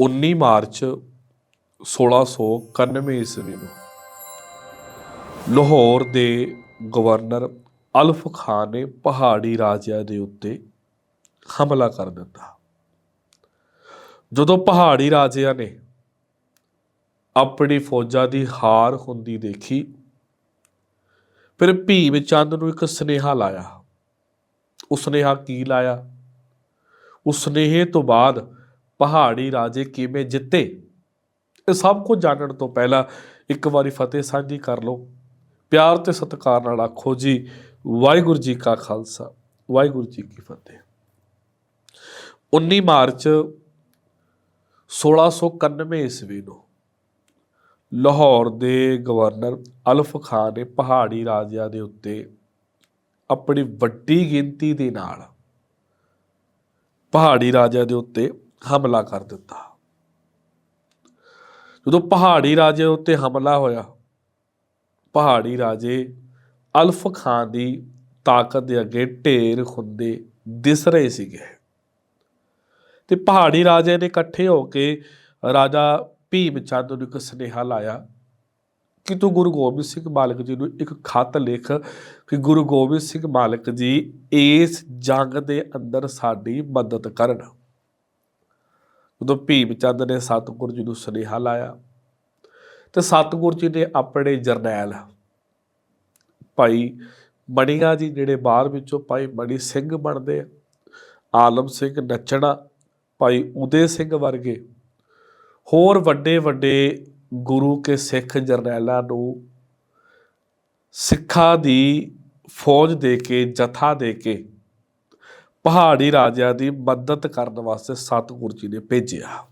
19 March 1691 ਈਸਵੀ ਨੂੰ ਲਾਹੌਰ ਦੇ ਗਵਰਨਰ ਅਲਫ ਖਾਨ ਨੇ ਪਹਾੜੀ ਰਾਜਿਆਂ ਦੇ ਉੱਤੇ ਹਮਲਾ ਕਰ ਦਿੱਤਾ। ਜਦੋਂ ਪਹਾੜੀ ਰਾਜਿਆਂ ਨੇ ਆਪਣੀ ਫੌਜਾਂ ਦੀ ਹਾਰ ਹੁੰਦੀ ਦੇਖੀ, ਫਿਰ ਭੀਮ ਚੰਦ ਨੂੰ ਇੱਕ ਸੁਨੇਹਾ ਲਾਇਆ। ਉਸ ਸੁਨੇਹਾ ਕੀ ਲਾਇਆ? ਉਸ ਸੁਨੇਹੇ ਤੋਂ ਬਾਅਦ ਪਹਾੜੀ ਰਾਜੇ ਕਿਵੇਂ ਜਿੱਤੇ? ਇਹ ਸਭ ਕੁਝ ਜਾਣਨ ਤੋਂ ਪਹਿਲਾਂ ਇੱਕ ਵਾਰੀ ਫਤਿਹ ਸਾਂਝੀ ਕਰ ਲਓ। ਪਿਆਰ ਤੇ ਸਤਿਕਾਰ ਨਾਲ ਆਖੋ ਜੀ, ਵਾਹਿਗੁਰੂ ਜੀ ਕਾ ਖਾਲਸਾ, ਵਾਹਿਗੁਰੂ ਜੀ ਕੀ ਫਤਿਹ। 19 ਮਾਰਚ 1691 ਈਸਵੀ ਨੂੰ ਲਾਹੌਰ ਦੇ ਗਵਰਨਰ ਅਲਫ ਖਾਨ ਨੇ ਪਹਾੜੀ ਰਾਜਿਆਂ ਦੇ ਉੱਤੇ ਆਪਣੀ ਵੱਡੀ ਗਿਣਤੀ ਦੇ ਨਾਲ ਪਹਾੜੀ ਰਾਜਿਆਂ ਦੇ ਉੱਤੇ ਹਮਲਾ ਕਰ ਦਿੱਤਾ। ਜਦੋਂ ਪਹਾੜੀ ਰਾਜੇ ਉੱਤੇ ਹਮਲਾ ਹੋਇਆ, ਪਹਾੜੀ ਰਾਜੇ ਅਲਫ ਖਾਨ ਦੀ ਤਾਕਤ ਦੇ ਅੱਗੇ ਢੇਰ ਹੁੰਦੇ ਦਿਸ ਰਹੇ ਸੀਗੇ। ਤੇ ਪਹਾੜੀ ਰਾਜੇ ਨੇ ਇਕੱਠੇ ਹੋ ਕੇ ਰਾਜਾ ਭੀਮ ਚੰਦ ਨੂੰ ਇੱਕ ਸੁਨੇਹਾ ਲਾਇਆ ਕਿ ਤੂੰ ਗੁਰੂ ਗੋਬਿੰਦ ਸਿੰਘ ਮਾਲਕ ਜੀ ਨੂੰ ਇੱਕ ਖਤ ਲਿਖ ਕਿ ਗੁਰੂ ਗੋਬਿੰਦ ਸਿੰਘ ਮਾਲਕ ਜੀ ਇਸ ਜੰਗ ਦੇ ਅੰਦਰ ਸਾਡੀ ਮਦਦ ਕਰਨ। ਉਦੋਂ ਭੀਮ ਚੰਦ ਨੇ ਸਤਿਗੁਰੂ ਜੀ ਨੂੰ ਸੁਨੇਹਾ ਲਾਇਆ ਤੇ ਸਤਿਗੁਰੂ ਜੀ ਨੇ ਆਪਣੇ ਜਰਨੈਲ ਭਾਈ ਮਣੀਗਾ ਜੀ ਜਿਹੜੇ ਬਾਹਰ ਵਿੱਚੋਂ ਭਾਈ ਮਣੀ ਸਿੰਘ ਬਣਦੇ ਆ, ਆਲਮ ਸਿੰਘ ਨੱਚਣਾ, ਭਾਈ ਉਦੇ ਸਿੰਘ ਵਰਗੇ, ਹੋਰ ਵੱਡੇ ਵੱਡੇ ਗੁਰੂ ਕੇ ਸਿੱਖ ਜਰਨੈਲਾਂ ਨੂੰ ਸਿੱਖਾਂ ਦੀ ਫੌਜ ਦੇ ਕੇ, ਜਥਾ ਦੇ ਕੇ ਪਹਾੜੀ ਰਾਜਿਆਂ ਦੀ ਮਦਦ ਕਰਨ ਵਾਸਤੇ ਸਤਿਗੁਰੂ ਜੀ ਨੇ ਭੇਜਿਆ।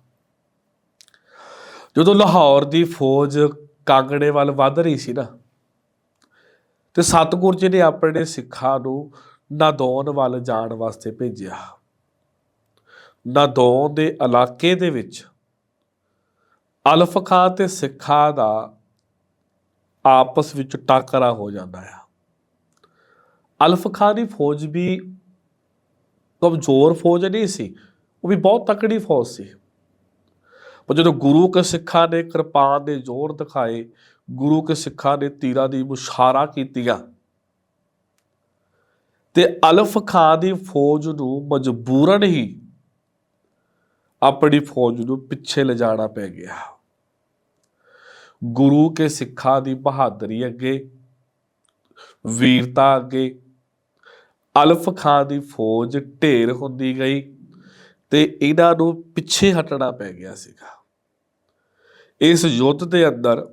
ਜਦੋਂ ਲਾਹੌਰ ਦੀ ਫੌਜ ਕਾਂਗੜੇ ਵੱਲ ਵੱਧ ਰਹੀ ਸੀ ਨਾ, ਤੇ ਸਤਿਗੁਰੂ ਜੀ ਨੇ ਆਪਣੇ ਸਿੱਖਾਂ ਨੂੰ ਨਾਦੌਨ ਵੱਲ ਜਾਣ ਵਾਸਤੇ ਭੇਜਿਆ। ਨਾਦੌਨ ਦੇ ਇਲਾਕੇ ਦੇ ਵਿੱਚ ਅਲਫ ਖਾਂ ਤੇ ਸਿੱਖਾਂ ਦਾ ਆਪਸ ਵਿੱਚ ਟਾਕਰਾ ਹੋ ਜਾਂਦਾ ਆ। ਅਲਫ ਖਾਂ ਦੀ ਫੌਜ ਵੀ ਕਮਜ਼ੋਰ ਫੌਜ ਨਹੀਂ ਸੀ ਉਹ ਵੀ ਬਹੁਤ ਤਕੜੀ ਫੌਜ ਸੀ ਪਰ ਜਦੋਂ ਗੁਰੂ ਕੇ ਸਿੱਖਾਂ ਨੇ ਕਿਰਪਾਨ ਦੇ ਜ਼ੋਰ ਦਿਖਾਏ ਗੁਰੂ ਕੇ ਸਿੱਖਾਂ ਨੇ ਤੀਰਾਂ ਦੀ ਮੁਸ਼ਾਰਾ ਕੀਤੀਆਂ ਤੇ ਅਲਫ ਖਾਨ ਦੀ ਫੌਜ ਨੂੰ ਮਜਬੂਰਨ ਹੀ ਆਪਣੀ ਫੌਜ ਨੂੰ ਪਿੱਛੇ ਲਿਜਾਣਾ ਪੈ ਗਿਆ ਗੁਰੂ ਕੇ ਸਿੱਖਾਂ ਦੀ ਬਹਾਦਰੀ ਅੱਗੇ ਵੀਰਤਾ ਅੱਗੇ ਅਲਫ ਖਾਂ ਦੀ ਫੌਜ ਢੇਰ ਹੁੰਦੀ ਗਈ ਤੇ ਇਹਨਾਂ ਨੂੰ ਪਿੱਛੇ ਹਟਣਾ ਪੈ ਗਿਆ ਸੀਗਾ। ਇਸ ਯੁੱਧ ਦੇ ਅੰਦਰ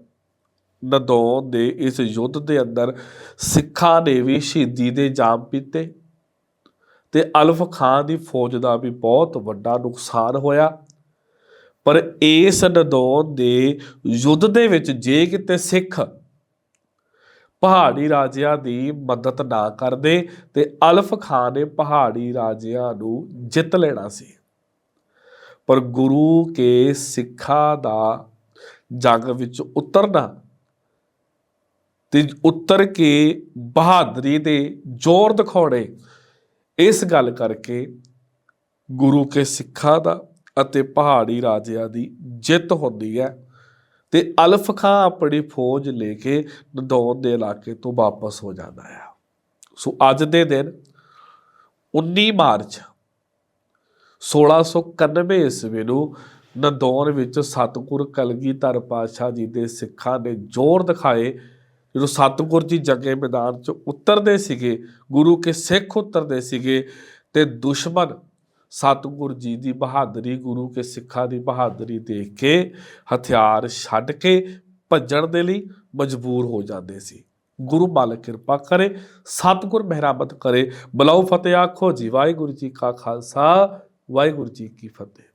ਨਦੌਨ ਦੇ ਇਸ ਯੁੱਧ ਦੇ ਅੰਦਰ ਸਿੱਖਾਂ ਨੇ ਵੀ ਸ਼ਹੀਦੀ ਦੇ ਜਾਮ ਪੀਤੇ ਤੇ ਅਲਫ ਖਾਨ ਦੀ ਫੌਜ ਦਾ ਵੀ ਬਹੁਤ ਵੱਡਾ ਨੁਕਸਾਨ ਹੋਇਆ। ਪਰ ਇਸ ਨਦੌਨ ਦੇ ਯੁੱਧ ਦੇ ਵਿੱਚ ਜੇ ਕਿਤੇ ਸਿੱਖ ਪਹਾੜੀ ਰਾਜਿਆਂ ਦੀ ਮਦਦ ਨਾ ਕਰਦੇ ਤੇ ਅਲਫ ਖਾਨ ਨੇ ਪਹਾੜੀ ਰਾਜਿਆਂ ਨੂੰ ਜਿੱਤ ਲੈਣਾ ਸੀ। ਪਰ ਗੁਰੂ ਕੇ ਸਿੱਖਾਂ ਦਾ ਜੰਗ ਵਿੱਚ ਉਤਰਨਾ ਤੇ ਉਤਰ ਕੇ ਬਹਾਦਰੀ ਦੇ ਜ਼ੋਰ ਦਿਖਾਉਣੇ, ਇਸ ਗੱਲ ਕਰਕੇ ਗੁਰੂ ਕੇ ਸਿੱਖਾਂ ਦਾ ਅਤੇ ਪਹਾੜੀ ਰਾਜਿਆਂ ਦੀ ਜਿੱਤ ਹੁੰਦੀ ਹੈ। ਤੇ ਅਲਫ ਖਾਂ ਆਪਣੀ ਫੌਜ ਲੈ ਕੇ ਨਦੌਨ ਦੇ ਇਲਾਕੇ ਤੋਂ ਵਾਪਸ ਹੋ ਜਾਂਦਾ ਹੈ ਸੋ ਅੱਜ ਦੇ ਦਿਨ 19 ਮਾਰਚ 1691 ਈਸਵੀ ਨੂੰ ਨਦੌਨ ਵਿੱਚ ਸਤਿਗੁਰ ਕਲਗੀਧਰ ਪਾਤਸ਼ਾਹ ਜੀ ਦੇ ਸਿੱਖਾਂ ਨੇ ਜ਼ੋਰ ਦਿਖਾਏ। ਜਦੋਂ ਸਤਿਗੁਰ ਜੀ ਜੱਗੇ ਮੈਦਾਨ 'ਚ ਉਤਰਦੇ ਸੀਗੇ, ਗੁਰੂ ਕੇ ਸਿੱਖ ਉਤਰਦੇ ਸੀਗੇ ਤੇ ਦੁਸ਼ਮਣ ਸਤਿਗੁਰ ਜੀ ਦੀ ਬਹਾਦਰੀ, ਗੁਰੂ ਕੇ ਸਿੱਖਾਂ ਦੀ ਬਹਾਦਰੀ ਦੇਖ ਕੇ, ਹਥਿਆਰ ਛੱਡ ਕੇ ਭੱਜਣ ਦੇ ਲਈ ਮਜਬੂਰ ਹੋ ਜਾਂਦੇ ਸੀ। ਗੁਰੂ ਮਾਲਕ ਕਿਰਪਾ ਕਰੇ, ਸਤਿਗੁਰ ਮਿਹਰਬਾਨ ਕਰੇ। ਬਲਾਉ ਫਤਿਹ, ਆਖੋ ਜੀ, ਵਾਹਿਗੁਰੂ ਜੀ ਕਾ ਖਾਲਸਾ, ਵਾਹਿਗੁਰੂ ਜੀ ਕੀ ਫਤਿਹ।